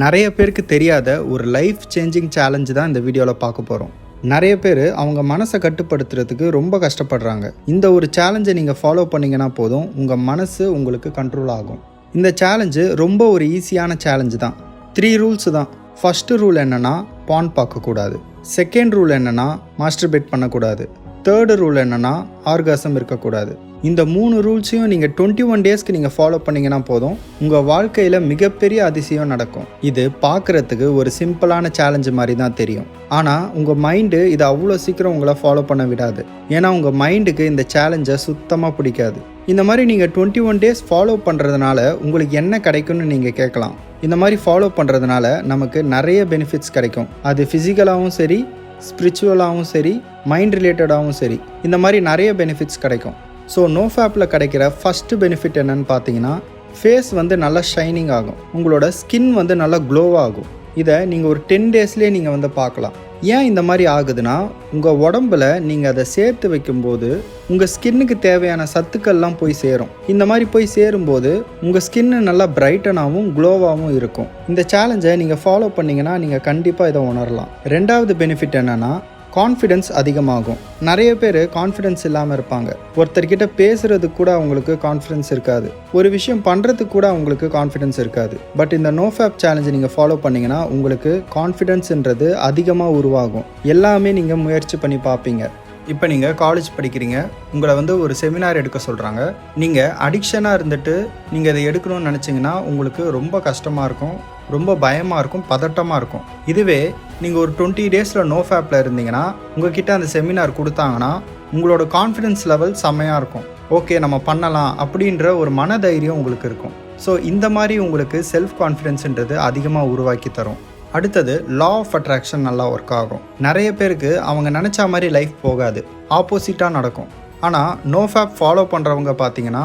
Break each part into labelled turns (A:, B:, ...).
A: நிறைய பேருக்கு தெரியாத ஒரு லைஃப் சேஞ்சிங் சேலஞ்சு தான் இந்த வீடியோவில் பார்க்க போகிறோம் நிறைய பேர் அவங்க மனசை கட்டுப்படுத்துறதுக்கு ரொம்ப கஷ்டப்படுறாங்க. இந்த ஒரு சேலஞ்சை நீங்கள் ஃபாலோ பண்ணிங்கன்னா போதும் உங்கள் மனசு உங்களுக்கு கண்ட்ரோல் ஆகும். இந்த சேலஞ்சு ரொம்ப ஒரு ஈஸியான சேலஞ்சு தான். த்ரீ ரூல்ஸ் தான். ஃபஸ்ட்டு ரூல் என்னென்னா பான் பார்க்கக்கூடாது. செகண்ட் ரூல் என்னென்னா மாஸ்டர்பேட் பண்ணக்கூடாது. தேர்டு ரூல் என்னென்னா ஆர்காசம் இருக்கக்கூடாது. இந்த மூணு ரூல்ஸையும் நீங்கள் டுவெண்ட்டி ஒன் டேஸ்க்கு நீங்கள் ஃபாலோ பண்ணிங்கன்னா போதும். உங்கள் வாழ்க்கையில் மிகப்பெரிய அதிசயம் நடக்கும். இது பார்க்குறதுக்கு ஒரு சிம்பிளான சேலஞ்சு மாதிரி தான் தெரியும். ஆனால் உங்கள் மைண்டு இதை அவ்வளோ சீக்கிரம் உங்களை ஃபாலோ பண்ண விடாது. ஏன்னா உங்கள் மைண்டுக்கு இந்த சேலஞ்சை சுத்தமாக பிடிக்காது. இந்த மாதிரி நீங்கள் டுவெண்ட்டி ஒன் டேஸ் ஃபாலோ பண்ணுறதுனால உங்களுக்கு என்ன கிடைக்கும்னு நீங்கள் கேட்கலாம். இந்த மாதிரி ஃபாலோ பண்ணுறதுனால நமக்கு நிறைய பெனிஃபிட்ஸ் கிடைக்கும். அது ஃபிசிக்கலாகவும் சரி ஸ்பிரிச்சுவலாகவும் சரி மைண்ட் ரிலேட்டடாகவும் சரி. இந்த மாதிரி நிறைய பெனிஃபிட்ஸ் கிடைக்கும். ஸோ நோஃபேப்பில் கிடைக்கிற ஃபஸ்ட்டு பெனிஃபிட் என்னன்னு பார்த்தீங்கன்னா ஃபேஸ் வந்து நல்லா ஷைனிங் ஆகும். உங்களோட ஸ்கின் வந்து நல்லா க்ளோவாகும் இதை நீங்கள் ஒரு டென் டேஸ்லேயே நீங்கள் வந்து பார்க்கலாம். ஏன் இந்த மாதிரி ஆகுதுன்னா உங்கள் உடம்புல நீங்கள் அதை சேர்த்து வைக்கும்போது உங்கள் ஸ்கின்னுக்கு தேவையான சத்துக்கள்லாம் போய் சேரும். இந்த மாதிரி போய் சேரும்போது உங்கள் ஸ்கின்னு நல்லா பிரைட்டனாகவும் க்ளோவாகவும் இருக்கும். இந்த சேலஞ்சை நீங்கள் ஃபாலோ பண்ணிங்கன்னா நீங்கள் கண்டிப்பாக இதை உணரலாம். ரெண்டாவது பெனிஃபிட் என்னென்னா கான்ஃபிடென்ஸ் அதிகமாகும். நிறைய பேர் கான்ஃபிடென்ஸ் இல்லாமல் இருப்பாங்க. ஒருத்தர்கிட்ட பேசுகிறதுக்கு கூட அவங்களுக்கு கான்ஃபிடென்ஸ் இருக்காது. ஒரு விஷயம் பண்ணுறதுக்கு கூட அவங்களுக்கு கான்ஃபிடென்ஸ் இருக்காது. பட் இந்த நோ ஃபேப் சேலஞ்சை நீங்கள் ஃபாலோ பண்ணீங்கன்னா உங்களுக்கு கான்ஃபிடென்ஸ்ன்றது அதிகமாக உருவாகும். எல்லாமே நீங்கள் முயற்சி பண்ணி பார்ப்பீங்க இப்போ நீங்கள் காலேஜ் படிக்கிறீங்க. உங்களை வந்து ஒரு செமினார் எடுக்க சொல்கிறாங்க நீங்கள் அடிக்ஷனாக இருந்துட்டு நீங்கள் இதை எடுக்கணும்னு நினச்சிங்கன்னா உங்களுக்கு ரொம்ப கஷ்டமாக இருக்கும். ரொம்ப பயமாக இருக்கும். பதட்டமாக இருக்கும். இதுவே நீங்கள் ஒரு டுவெண்ட்டி டேஸில் நோ ஃபேப்பில் இருந்தீங்கன்னா உங்ககிட்ட அந்த செமினார் கொடுத்தாங்கன்னா உங்களோட கான்ஃபிடென்ஸ் லெவல் செம்மையாக இருக்கும். ஓகே நம்ம பண்ணலாம் அப்படின்ற ஒரு மனதைரியம் உங்களுக்கு இருக்கும். ஸோ இந்த மாதிரி உங்களுக்கு செல்ஃப் கான்ஃபிடென்ஸ்ன்றது அதிகமாக உருவாக்கி தரும். அடுத்தது லா ஆஃப் அட்ராக்ஷன் நல்லா ஒர்க் ஆகும். நிறைய பேருக்கு அவங்க நினச்ச மாதிரி லைஃப் போகாது. ஆப்போசிட்டாக நடக்கும். ஆனால் நோ ஃபேப் ஃபாலோ பண்ணுறவங்க பார்த்தீங்கன்னா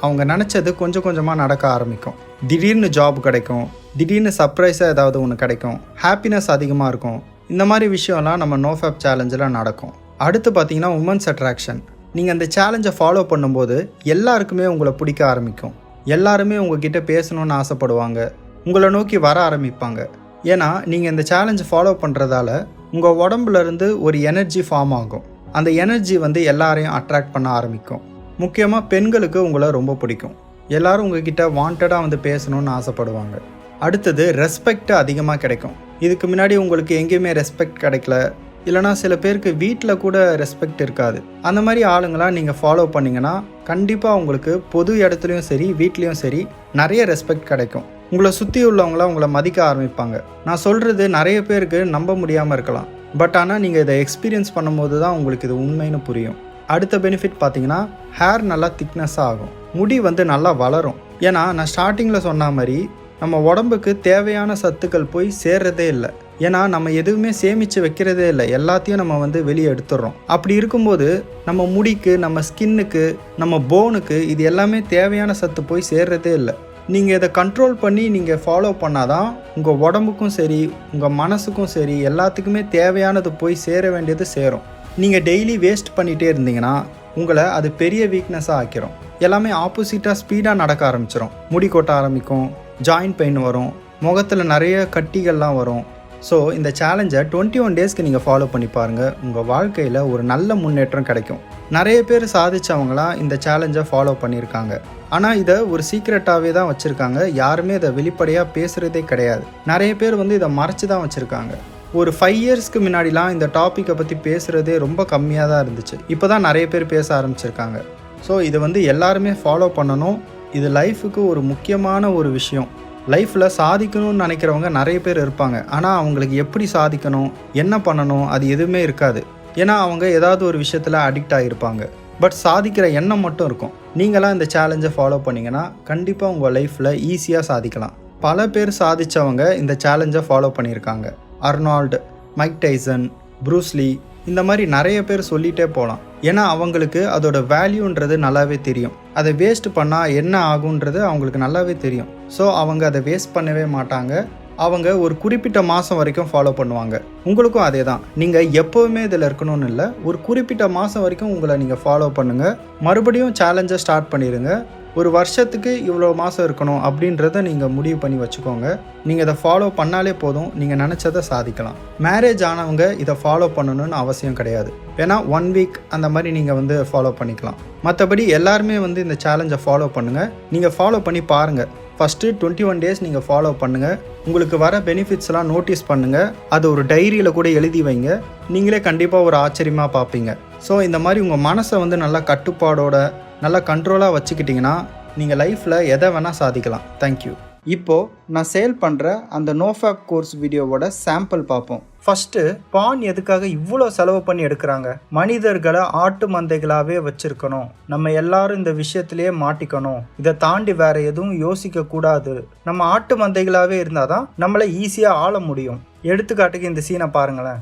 A: அவங்க நினச்சது கொஞ்சம் கொஞ்சமாக நடக்க ஆரம்பிக்கும். திடீர்னு ஜாப் கிடைக்கும். திடீர்னு சர்ப்ரைஸாக ஏதாவது ஒன்று கிடைக்கும். ஹாப்பினஸ் அதிகமாக இருக்கும். இந்த மாதிரி விஷயம்லாம் நம்ம நோ ஃபேப் சேலஞ்சில் நடக்கும். அடுத்து பார்த்தீங்கன்னா உமன்ஸ் அட்ராக்ஷன் நீங்கள் அந்த சேலஞ்சை ஃபாலோ பண்ணும்போது எல்லாருக்குமே உங்களை பிடிக்க ஆரம்பிக்கும். எல்லாருமே உங்ககிட்ட பேசணும்னு ஆசைப்படுவாங்க. உங்களை நோக்கி வர ஆரம்பிப்பாங்க. ஏன்னா நீங்கள் இந்த சேலஞ்சை ஃபாலோ பண்ணுறதால உங்கள் உடம்புலேருந்து ஒரு எனர்ஜி ஃபார்ம் ஆகும். அந்த எனர்ஜி வந்து எல்லாரையும் அட்ராக்ட் பண்ண ஆரம்பிக்கும். முக்கியமாக பெண்களுக்கு உங்களை ரொம்ப பிடிக்கும். எல்லாரும் உங்ககிட்ட வாண்டடாக வந்து பேசணும்னு ஆசைப்படுவாங்க. அடுத்தது ரெஸ்பெக்ட் அதிகமாக கிடைக்கும். இதுக்கு முன்னாடி உங்களுக்கு எங்கேயுமே ரெஸ்பெக்ட் கிடைக்கல. இல்லைனா சில பேருக்கு வீட்டில் கூட ரெஸ்பெக்ட் இருக்காது. அந்த மாதிரி ஆளுங்களாம் நீங்கள் ஃபாலோ பண்ணிங்கன்னா கண்டிப்பாக உங்களுக்கு பொது இடத்துலையும் சரி வீட்லேயும் சரி நிறைய ரெஸ்பெக்ட் கிடைக்கும். உங்களை சுற்றி உள்ளவங்களாம் உங்களை மதிக்க ஆரம்பிப்பாங்க. நான் சொல்கிறது நிறைய பேருக்கு நம்ப முடியாமல் இருக்கலாம். பட் ஆனால் நீங்கள் இதை எக்ஸ்பீரியன்ஸ் பண்ணும்போது தான் உங்களுக்கு இது உண்மைன்னு புரியும். அடுத்த பெனிஃபிட் பார்த்தீங்கன்னா ஹேர் நல்லா திக்னஸ்ஸாக ஆகும். முடி வந்து நல்லா வளரும். ஏன்னா நான் ஸ்டார்டிங்கில் சொன்ன மாதிரி நம்ம உடம்புக்கு தேவையான சத்துக்கள் போய் சேர்றதே இல்லை. ஏன்னா நம்ம எதுவுமே சேமித்து வைக்கிறதே இல்லை. எல்லாத்தையும் நம்ம வந்து வெளியே எடுத்துடுறோம். அப்படி இருக்கும்போது நம்ம முடிக்கு நம்ம ஸ்கின்னுக்கு நம்ம போனுக்கு இது எல்லாமே தேவையான சத்து போய் சேர்றதே இல்லை. நீங்கள் இதை கண்ட்ரோல் பண்ணி நீங்கள் ஃபாலோ பண்ணாதான் உங்கள் உடம்புக்கும் சரி உங்கள் மனசுக்கும் சரி எல்லாத்துக்குமே தேவையானது போய் சேர வேண்டியது சேரும். நீங்கள் டெய்லி வேஸ்ட் பண்ணிகிட்டே இருந்தீங்கன்னா உங்களை அது பெரிய வீக்னஸாக ஆக்கிரும். எல்லாமே ஆப்போசிட்டாக ஸ்பீடாக நடக்க ஆரம்பிச்சிடும் முடி கொட்ட ஆரம்பிக்கும் ஜாயிண்ட் பெயின் வரும் முகத்தில் நிறைய கட்டிகள்லாம் வரும். ஸோ இந்த சேலஞ்சை டுவெண்ட்டி ஒன் டேஸ்க்கு நீங்கள் ஃபாலோ பண்ணி பாருங்கள் உங்கள் வாழ்க்கையில் ஒரு நல்ல முன்னேற்றம் கிடைக்கும். நிறைய பேர் சாதிச்சவங்களாம் இந்த சேலஞ்சை ஃபாலோ பண்ணியிருக்காங்க. ஆனால் இதை ஒரு சீக்ரெட்டாகவே தான் வச்சுருக்காங்க. யாருமே இதை வெளிப்படையாக பேசுகிறதே கிடையாது. நிறைய பேர் வந்து இதை மறைச்சி தான் வச்சுருக்காங்க. ஒரு ஃபைவ் இயர்ஸ்க்கு முன்னாடிலாம் இந்த டாப்பிக்கை பற்றி பேசுகிறதே ரொம்ப கம்மியாக தான் இருந்துச்சு. இப்போ தான் நிறைய பேர் பேச ஆரம்பிச்சிருக்காங்க. ஸோ இதை வந்து எல்லாருமே ஃபாலோ பண்ணணும். இது லைஃபுக்கு ஒரு முக்கியமான ஒரு விஷயம். லைஃப்பில் சாதிக்கணும்னு நினைக்கிறவங்க நிறைய பேர் இருப்பாங்க. ஆனால் அவங்களுக்கு எப்படி சாதிக்கணும்? என்ன பண்ணணும்? அது எதுவுமே இருக்காது. ஏன்னா அவங்க ஏதாவது ஒரு விஷயத்தில் அடிக்ட் ஆகியிருப்பாங்க பட் சாதிக்கிற எண்ணம் மட்டும் இருக்கும். நீங்களாம் இந்த சேலஞ்சை ஃபாலோ பண்ணிங்கன்னா கண்டிப்பாக உங்கள் லைஃப்பில் ஈஸியாக சாதிக்கலாம். பல பேர் சாதித்தவங்க இந்த சேலஞ்சை ஃபாலோ பண்ணியிருக்காங்க. அர்னால்டு மைக் டைசன் ப்ரூஸ்லி இந்த மாதிரி நிறைய பேர் சொல்லிகிட்டே போகலாம். ஏன்னா அவங்களுக்கு அதோட வேல்யூன்றது நல்லாவே தெரியும். அதை வேஸ்ட் பண்ணால் என்ன ஆகுன்றது அவங்களுக்கு நல்லாவே தெரியும். ஸோ அவங்க அதை வேஸ்ட் பண்ணவே மாட்டாங்க. அவங்க ஒரு குறிப்பிட்ட மாதம் வரைக்கும் ஃபாலோ பண்ணுவாங்க. உங்களுக்கும் அதே தான் நீங்கள் எப்போவுமே இதில் இருக்கணும்னு இல்லை ஒரு குறிப்பிட்ட மாதம் வரைக்கும் உங்களை நீங்கள் ஃபாலோ பண்ணுங்கள் மறுபடியும் சேலஞ்சை ஸ்டார்ட் பண்ணிடுங்க ஒரு வருஷத்துக்கு இவ்வளோ மாதம் இருக்கணும் அப்படின்றத நீங்கள் முடிவு பண்ணி வச்சுக்கோங்க. நீங்கள் இதை ஃபாலோ பண்ணாலே போதும். நீங்கள் நினச்சதை சாதிக்கலாம். மேரேஜ் ஆனவங்க இதை ஃபாலோ பண்ணணும்னு அவசியம் கிடையாது. ஏன்னா ஒன் வீக் அந்த மாதிரி நீங்கள் வந்து ஃபாலோ பண்ணிக்கலாம். மற்றபடி எல்லாருமே வந்து இந்த சேலஞ்சை ஃபாலோ பண்ணுங்கள் நீங்கள் ஃபாலோ பண்ணி பாருங்கள் ஃபஸ்ட்டு டுவெண்ட்டி ஒன் டேஸ் நீங்கள் ஃபாலோ பண்ணுங்கள் உங்களுக்கு வர பெனிஃபிட்ஸ்லாம் நோட்டீஸ் பண்ணுங்கள் அது ஒரு டைரியில் கூட எழுதி வைங்க. நீங்களே கண்டிப்பாக ஒரு ஆச்சரியமாக பார்ப்பீங்க. ஸோ இந்த மாதிரி உங்கள் மனசை வந்து நல்லா கட்டுப்பாடோட நல்லா கண்ட்ரோலாக வச்சுக்கிட்டிங்கன்னா நீங்கள் லைஃப்பில் எதை வேணால் சாதிக்கலாம். தேங்க்யூ இப்போது நான் சேல் பண்ணுற அந்த நோஃபேப் கோர்ஸ் வீடியோவோட சாம்பிள் பார்ப்போம். ஃபஸ்ட்டு பான் எதுக்காக இவ்வளோ செலவு பண்ணி எடுக்கிறாங்க? மனிதர்களை ஆட்டு மந்தைகளாகவே வச்சுருக்கணும். நம்ம எல்லாரும் இந்த விஷயத்திலேயே மாட்டிக்கணும். இதை தாண்டி வேற எதுவும் யோசிக்க கூடாது. நம்ம ஆட்டு மந்தைகளாகவே இருந்தால் தான் நம்மளை ஈஸியாக ஆள முடியும். எடுத்துக்காட்டுக்கு இந்த சீனை பாருங்களேன்.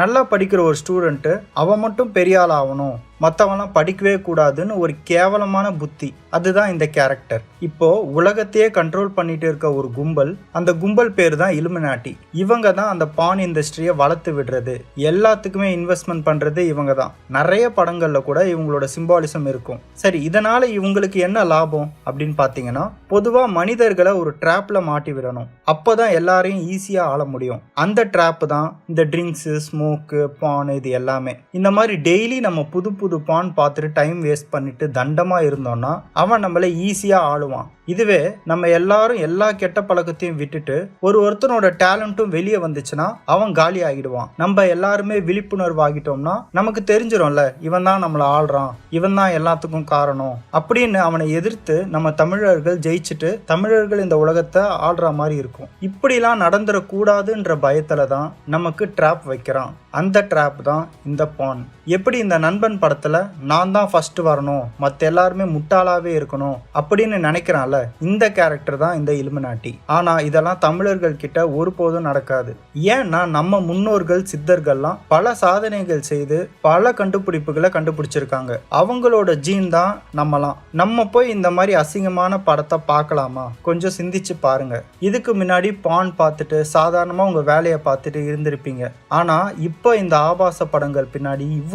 A: நல்லா படிக்கிற ஒரு ஸ்டூடெண்ட்டு அவன் மட்டும் பெரிய ஆள் ஆகணும். மற்றவெல்லாம் படிக்கவே கூடாதுன்னு ஒரு கேவலமான புத்தி. அதுதான் இந்த கேரக்டர் இப்போ உலகத்தையே கண்ட்ரோல் பண்ணிட்டு இருக்க ஒரு கும்பல் அந்த கும்பல் பேர் தான் இலுமினாட்டி இவங்க தான் அந்த பான் இண்டஸ்ட்ரியை வளர்த்து விடுறது. எல்லாத்துக்குமே இன்வெஸ்ட்மெண்ட் பண்றது இவங்க தான். நிறைய படங்கள்ல கூட இவங்களோட சிம்பாலிசம் இருக்கும். சரி இதனால இவங்களுக்கு என்ன லாபம்? அப்படின்னு பார்த்தீங்கன்னா பொதுவாக மனிதர்களை ஒரு ட்ராப்ல மாட்டி விடணும். அப்போதான் எல்லாரையும் ஈஸியாக ஆள முடியும். அந்த ட்ராப் தான் இந்த ட்ரிங்க்ஸு ஸ்மோக்கு பான் இது எல்லாமே. இந்த மாதிரி டெய்லி நம்ம புது புது பான் பார்த்துட்டு டைம் வேஸ்ட் பண்ணிட்டு தண்டமாக இருந்தோம்னா அவன் நம்மளை ஈஸியாக ஆளுவான். இதுவே நம்ம எல்லாரும் எல்லா கெட்ட பழக்கத்தையும் விட்டுட்டு ஒரு ஒருத்தனோட டேலண்ட்டும் வெளியே வந்துச்சுன்னா அவன் காலி ஆகிடுவான். நம்ம எல்லாருமே விழிப்புணர்வு ஆகிட்டோம்னா நமக்கு தெரிஞ்சிடும்ல இவன் தான் நம்மளை ஆள்றான் இவன் தான் எல்லாத்துக்கும் காரணம் அப்படின்னு அவனை எதிர்த்து நம்ம தமிழர்கள் ஜெயிச்சுட்டு தமிழர்கள் இந்த உலகத்தை ஆள்ற மாதிரி இருக்கும். இப்படிலாம் நடந்துடக்கூடாதுன்ற பயத்துல தான் நமக்கு ட்ராப் வைக்கிறான். அந்த ட்ராப் தான் இந்த பான் எப்படி இந்த நண்பன் படத்தில் நான் தான் ஃபர்ஸ்ட் வரணும் மற்ற எல்லாருமே முட்டாளாகவே இருக்கணும் அப்படின்னு நினைக்கிறான்ல இந்த கேரக்டர் தான் இந்த இலுமினாட்டி. ஆனால் இதெல்லாம் தமிழர்கள் கிட்ட ஒருபோதும் நடக்காது. ஏன்னா நம்ம முன்னோர்கள் சித்தர்கள்லாம் பல சாதனைகள் செய்து பல கண்டுபிடிப்புகளை கண்டுபிடிச்சிருக்காங்க. அவங்களோட ஜீன் தான் நம்மலாம். நம்ம போய் இந்த மாதிரி அசிங்கமான படத்தை பார்க்கலாமா? கொஞ்சம் சிந்திச்சு பாருங்க. இதுக்கு முன்னாடி பான் பார்த்துட்டு சாதாரணமாக உங்கள் வேலையை பார்த்துட்டு இருந்திருப்பீங்க. ஆனால் இப்போ இந்த ஆபாச படங்கள் பின்னாடி இவ்வளோ